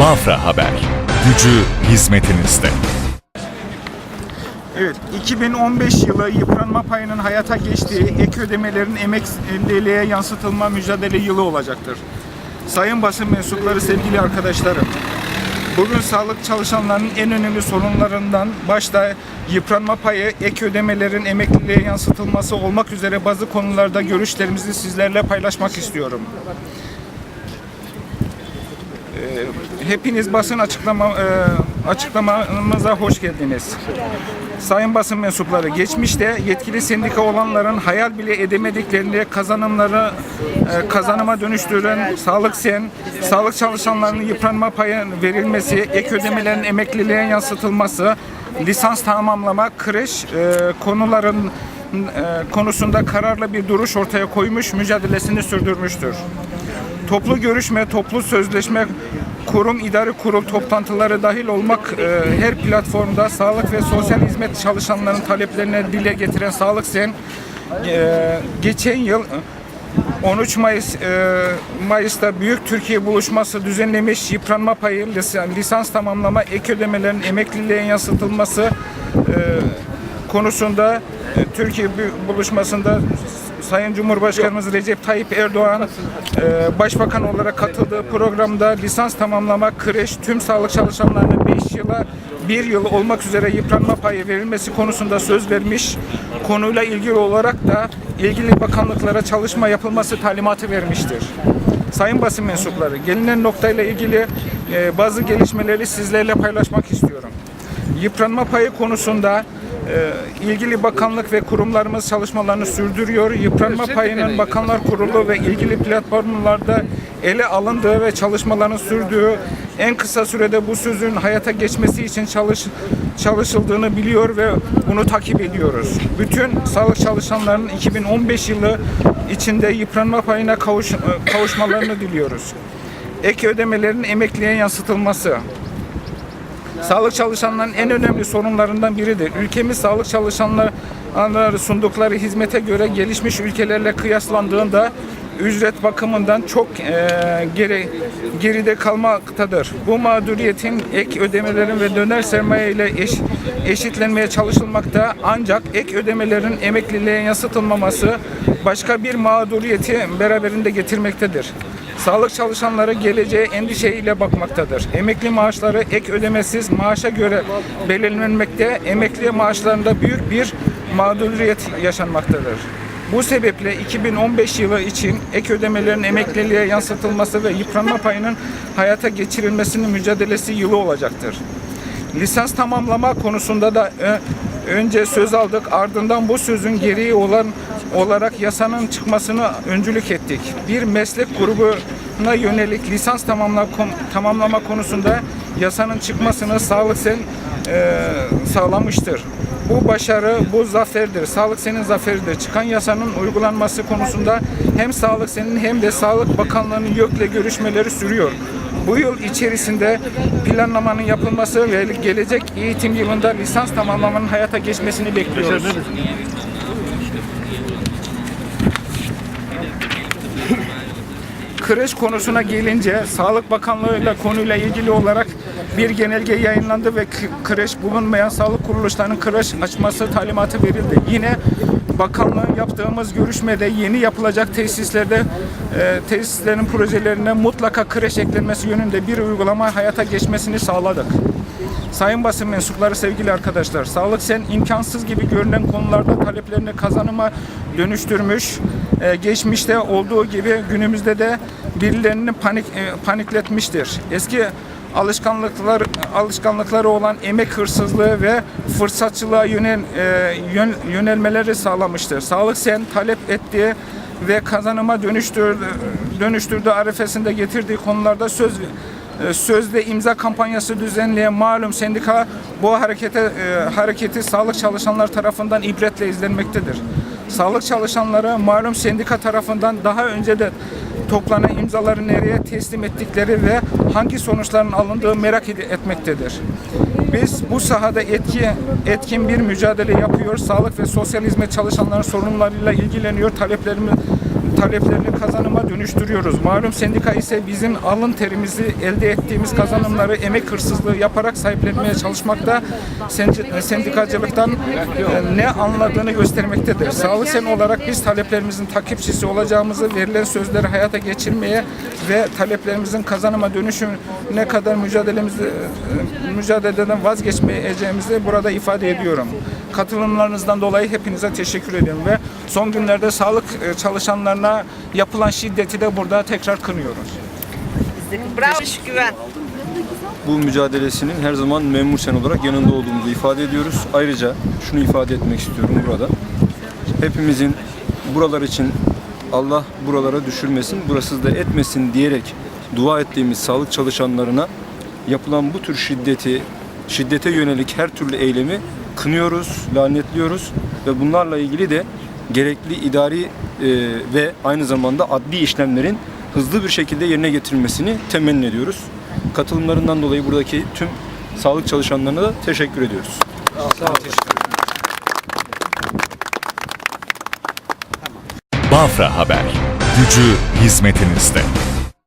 Bafra Haber. Gücü hizmetinizde. Evet, 2015 yılı yıpranma payının hayata geçtiği ek ödemelerin emekliliğe yansıtılma mücadele yılı olacaktır. Sayın basın mensupları, sevgili arkadaşlarım, bugün sağlık çalışanlarının en önemli sorunlarından başta yıpranma payı, ek ödemelerin emekliliğe yansıtılması olmak üzere bazı konularda görüşlerimizi sizlerle paylaşmak istiyorum. Hepiniz basın açıklama e, açıklamamıza hoş geldiniz. Sayın basın mensupları, geçmişte yetkili sendika olanların hayal bile edemediklerini kazanımları e, kazanıma dönüştüren Sağlık Sen, sağlık çalışanlarının yıpranma payı verilmesi, ek ödemelerin emekliliğe yansıtılması, lisans tamamlama, kreş e, konuların e, konusunda kararlı bir duruş ortaya koymuş, mücadelesini sürdürmüştür. Toplu görüşme, toplu sözleşme, kurum idari kurul toplantıları dahil olmak e, her platformda sağlık ve sosyal hizmet çalışanlarının taleplerine dile getiren Sağlık Sen e, geçen yıl 13 Mayıs e, Mayıs'ta Büyük Türkiye buluşması düzenlemiş yıpranma payı, lis- lisans tamamlama, ek ödemelerin emekliliğe yansıtılması e, konusunda e, Türkiye bu- buluşmasında Sayın Cumhurbaşkanımız Recep Tayyip Erdoğan e, Başbakan olarak katıldığı programda lisans tamamlama, kreş, tüm sağlık çalışanlarına 5 yıla 1 yıl olmak üzere yıpranma payı verilmesi konusunda söz vermiş. Konuyla ilgili olarak da ilgili bakanlıklara çalışma yapılması talimatı vermiştir. Sayın basın mensupları, gelinen noktayla ilgili e, bazı gelişmeleri sizlerle paylaşmak istiyorum. Yıpranma payı konusunda ilgili bakanlık ve kurumlarımız çalışmalarını sürdürüyor. Yıpranma payının Bakanlar Kurulu ve ilgili platformlarda ele alındığı ve çalışmaların sürdüğü en kısa sürede bu sözün hayata geçmesi için çalış çalışıldığını biliyor ve bunu takip ediyoruz. Bütün sağlık çalışanlarının 2015 yılı içinde yıpranma payına kavuş, e, kavuşmalarını diliyoruz. Ek ödemelerin emekliye yansıtılması, Sağlık çalışanlarının en önemli sorunlarından biridir. Ülkemiz sağlık çalışanları sundukları hizmete göre gelişmiş ülkelerle kıyaslandığında ücret bakımından çok eee, geri geride kalmaktadır. Bu mağduriyetin ek ödemelerin ve döner sermaye ile eş, eşitlenmeye çalışılmakta ancak ek ödemelerin emekliliğe yansıtılmaması başka bir mağduriyeti beraberinde getirmektedir. Sağlık çalışanları geleceğe endişeyle bakmaktadır. Emekli maaşları ek ödemesiz maaşa göre belirlenmekte, emekli maaşlarında büyük bir mağduriyet yaşanmaktadır. Bu sebeple 2015 yılı için ek ödemelerin emekliliğe yansıtılması ve yıpranma payının hayata geçirilmesinin mücadelesi yılı olacaktır. Lisans tamamlama konusunda da önce söz aldık. Ardından bu sözün gereği olan olarak yasanın çıkmasını öncülük ettik. Bir meslek grubuna yönelik lisans tamamla, tamamlama konusunda yasanın çıkmasını Sağlık Sen e, sağlamıştır. Bu başarı, bu zaferdir. Sağlık Sen'in zaferidir. Çıkan yasanın uygulanması konusunda hem Sağlık Sen'in hem de Sağlık Bakanlığı'nın YÖK'le görüşmeleri sürüyor. Bu yıl içerisinde planlamanın yapılması ve gelecek eğitim yılında lisans tamamlamanın hayata geçmesini bekliyoruz. Kreş konusuna gelince Sağlık Bakanlığı'yla konuyla ilgili olarak bir genelge yayınlandı ve kreş bulunmayan sağlık kuruluşlarının kreş açması talimatı verildi. Yine bakanlığın yaptığımız görüşmede yeni yapılacak tesislerde e, tesislerin projelerine mutlaka kreş eklenmesi yönünde bir uygulama hayata geçmesini sağladık. Sayın basın mensupları, sevgili arkadaşlar, Sağlık Sen imkansız gibi görünen konularda taleplerini kazanıma dönüştürmüş. Ee, geçmişte olduğu gibi günümüzde de birilerini panik e, panikletmiştir. Eski alışkanlıklar alışkanlıkları olan emek hırsızlığı ve fırsatçılığa yönel, e, yön- yönelmeleri sağlamıştır. Sağlık Sen talep ettiği ve kazanıma dönüştürdü, dönüştürdüğü arifesinde getirdiği konularda söz e, sözde imza kampanyası düzenleyen malum sendika bu harekete e, hareketi sağlık çalışanlar tarafından ibretle izlenmektedir. Sağlık çalışanları malum sendika tarafından daha önce de toplanan imzaları nereye teslim ettikleri ve hangi sonuçların alındığı merak ed- etmektedir. Biz bu sahada etki etkin bir mücadele yapıyor. Sağlık ve sosyal hizmet çalışanların sorunlarıyla ilgileniyor. Taleplerimi taleplerini kazanıma dönüştürüyoruz. Malum sendika ise bizim alın terimizi elde ettiğimiz kazanımları emek hırsızlığı yaparak sahiplenmeye çalışmakta. Sen- Sendikacılıktan e, ne anladığını göstermektedir. Sağlık Sen olarak biz taleplerimizin takipçisi olacağımızı, verilen sözleri hayata geçirmeye ve taleplerimizin kazanıma dönüşümüne kadar mücadelemizi e, mücadeleden vazgeçmeyeceğimizi burada ifade ediyorum. Katılımlarınızdan dolayı hepinize teşekkür ediyorum ve son günlerde sağlık e, çalışanlarına yapılan şiddeti de burada tekrar kınıyoruz. Bravo iş güven. bu mücadelesinin her zaman memur sen olarak yanında olduğumuzu ifade ediyoruz. Ayrıca şunu ifade etmek istiyorum burada. Hepimizin buralar için Allah buralara düşürmesin, burasız da etmesin diyerek dua ettiğimiz sağlık çalışanlarına yapılan bu tür şiddeti, şiddete yönelik her türlü eylemi kınıyoruz, lanetliyoruz ve bunlarla ilgili de gerekli idari e, ve aynı zamanda adli işlemlerin hızlı bir şekilde yerine getirilmesini temenni ediyoruz. Katılımlarından dolayı buradaki tüm sağlık çalışanlarına da teşekkür ediyoruz. Bafra Haber. Gücü hizmetinizde.